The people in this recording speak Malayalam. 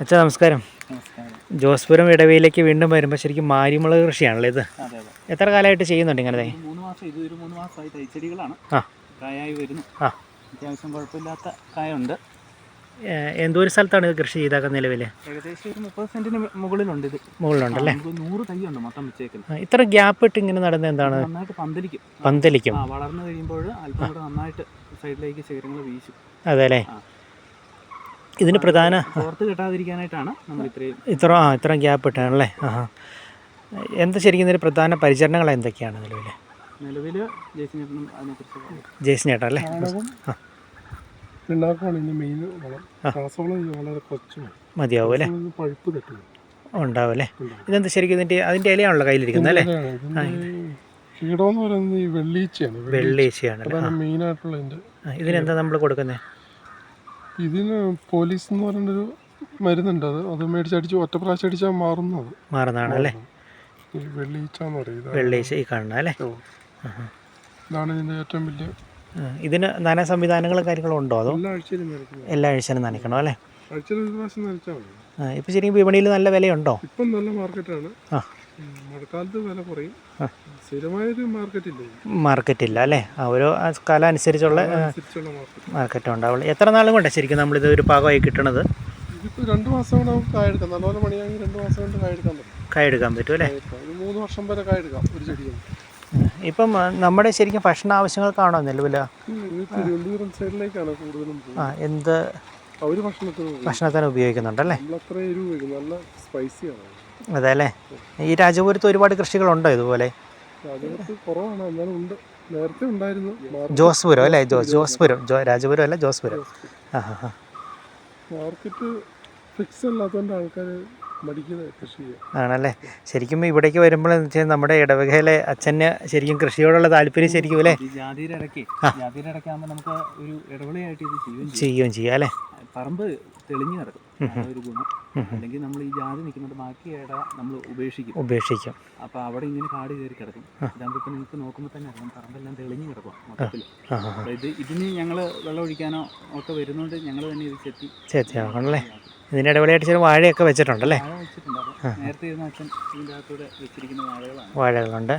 അച്ഛാ നമസ്കാരം. ജോസ്പുരം ഇടവയിലേക്ക് വീണ്ടും വരുമ്പോൾ ശരിക്കും മാരിമുളക് കൃഷിയാണല്ലോ ഇത്? എത്ര കാലമായിട്ട് ചെയ്യുന്നുണ്ട് ഇങ്ങനെ മൂന്ന് മാസം ഇത് ഒരു മൂന്ന് മാസമായി തൈച്ചെടികളാണ്. ആ. കായായി വരുന്നു. ആ. അത്യാവശ്യം കുഴപ്പമില്ലാത്ത കായുണ്ട്. എന്തോ ഒരു സ്ഥലത്താണ് ഇത് കൃഷി ചെയ്താൽ നിലവിൽ ഏകദേശം ഒരു മുപ്പത് സെന്റിന് മുകളിലുണ്ട് ഇത് അല്ലേ നൂറ് തൈയുണ്ട് മൊത്തം വെച്ചേക്കുന്നത് ആ, ഇത്ര ഗ്യാപ്പ് ഇട്ട് ഇങ്ങനെ നടന്നത് എന്താണ്? നന്നായിട്ട് പന്തലിക്കും. പന്തലിക്കും. വളർന്നു കഴിയുമ്പോൾ അല്പം കൂടെ നന്നായിട്ട് സൈഡിലേക്ക് ശിഖരങ്ങൾ വീശും. അതെ അല്ലേ. ഇതിന് പ്രധാന പുറത്ത് കെട്ടാതിരിക്കാനായിട്ടാണ് നമ്മൾ ഇത്രയും ഇത്ര ആ ഇത്ര ഗ്യാപ്പ് ഇട്ടാണല്ലേ? ആ എന്താ ശരിക്കും ഇതിന് പ്രധാന പരിചരണങ്ങൾ എന്തൊക്കെയാണ് നിലവിൽ നിലവിൽ ചേട്ടാ അല്ലേ ആ. പിണ്ണാക്കാണ് ഇതിന്റെ മെയിൻ വളം. ആ. രാസവളം ഇത് വളരെ കുറച്ച് മതി. മതിയാവും അല്ലേ? രാസവളം ഇത് പഴുപ്പ് തട്ടും ഉണ്ടാവും അല്ലേ? ഇതെന്താ ശരിക്കും ഇതിന്റെ അതിന്റെ ഇലയാണല്ലോ കയ്യിലിരിക്കുന്നത് അല്ലേ? ഇതിന്റെ പറയുന്നത് ഈ വെള്ളീച്ചയാണ്. വെള്ളീച്ചയാണ് ഇതിന്റെ ഇതിനെന്താ നമ്മൾ കൊടുക്കുന്നത് ഇതിന് പോലീസ് എന്ന് പറഞ്ഞൊരു മരുന്നുണ്ട് അത്. അത് മേടിച്ചടിച്ച് ഒറ്റ പ്രാവശ്യം അടിച്ചാൽ മാറുന്നത്. മാറുന്നതാണ് അല്ലേ? ഈ വെള്ളീച്ച എന്ന് പറയും വെള്ളീച്ച ഈ കാണുന്ന അല്ലേ. ഇതാണ് ഇതിന്റെ ഏറ്റവും വലിയ ഇതിന് നന സംവിധാനങ്ങളും കാര്യങ്ങളും ഉണ്ടോ അതോ? എല്ലാ ആഴ്ചയിലും നനയ്ക്കണോ. അല്ലേ? ഇപ്പം ശരിക്കും വിപണിയിൽ നല്ല വിലയുണ്ടോ? ഇപ്പം നല്ല മാർക്കറ്റാണ്. ആ. മഴക്കാലത്ത് വില കുറയും. സ്ഥിരമായൊരു മാർക്കറ്റ് ഇല്ല? മാർക്കറ്റ് ഇല്ല അല്ലേ? ആ, കാലം അനുസരിച്ചുള്ള മാർക്കറ്റ് ഉണ്ടാവുള്ളൂ. എത്ര നാളും കൊണ്ട് ശരിക്കും നമ്മളിത് ഒരു പാകമായി കിട്ടണത്? ഇതിപ്പോൾ രണ്ട് മാസം കൊണ്ട് നമുക്ക് കായെടുക്കാം നല്ലപോലെ പണിയാണെങ്കിൽ രണ്ട് മാസം കൊണ്ട് കായെടുക്കാൻ പറ്റും. കായ എടുക്കാൻ പറ്റും അല്ലേ? ഒരു മൂന്ന് വർഷം വരെ കായെടുക്കാം ഒരു ചെടിയിൽ. ഇപ്പം നമ്മുടെ ശരിക്കും ഭക്ഷണ ആവശ്യങ്ങൾക്കാണോ തിരുവനന്തപുരം സൈഡിലേക്കാണ് കൂടുതലും ആ എന്ത് അവർ ഭക്ഷണത്തിന് ഉപയോഗിക്കുന്നുണ്ട് ഭക്ഷണത്തിന് ഉപയോഗിക്കുന്നുണ്ടല്ലേ? നല്ല സ്പൈസിയാണ് അതെ അല്ലേ ഈ രാജപുരത്ത് ഒരുപാട് കൃഷികളുണ്ടോ ഇതുപോലെ? ജോസ്പുരം അല്ലേ? ജോസ് ജോസ്പുരം. രാജപുരം അല്ല ജോസ്പുരം. ആ ഹാ ഹാ മാർക്കറ്റ് ഫിക്സ് അല്ലാത്തതുകൊണ്ട് ആൾക്കാർ ആണല്ലേ? ശരിക്കും ഇവിടേക്ക് വരുമ്പോൾ വെച്ചാൽ നമ്മുടെ ഇടവകയിലെ അച്ഛന് ശരിക്കും കൃഷിയോടുള്ള താല്പര്യം ശരിക്കും അല്ലേ? ജാതിയുടെ ഇടയ്ക്ക് ജാതിയുടെ ഇടയ്ക്കാകുമ്പോൾ നമുക്ക് ഒരു ഇടവിളയായിട്ട് ഇത് ചെയ്യുകയും ചെയ്യും ചെയ്യുകയും ചെയ്യാം അല്ലേ? പറമ്പ് തെളിഞ്ഞു കിടക്കും. അതൊരു ഗുണം അല്ലെങ്കിൽ നമ്മൾ ഈ ജാതി നിൽക്കുന്നുണ്ട് ബാക്കി ഏട നമ്മൾ ഉപേക്ഷിക്കും. ഉപേക്ഷിക്കും. അപ്പോൾ അവിടെ ഇങ്ങനെ കാട് കയറി കിടക്കും. ഇതാകുമ്പോൾ ഇപ്പം നിങ്ങൾക്ക് നോക്കുമ്പോൾ തന്നെ അറിയാം പറമ്പെല്ലാം തെളിഞ്ഞു കിടക്കും മൊത്തത്തിൽ. ഇത് ഇതിന് ഞങ്ങൾ വെള്ളം ഒഴിക്കാനോ ഒക്കെ വരുന്നോണ്ട് ഞങ്ങൾ തന്നെ ഇത് ചെത്തി ചെത്തിയാണല്ലേ ഇതിന്റെ ഇടവേളയായിട്ട് ചില വാഴയൊക്കെ വെച്ചിട്ടുണ്ടല്ലേ? വാഴ വെച്ചിട്ടുണ്ട്. നേരത്തെ ഇരുന്ന അച്ഛൻ ഇതിന്റെ അകത്തൂടെ വെച്ചിരിക്കുന്ന വാഴകളാണ്. വാഴകളുണ്ട്.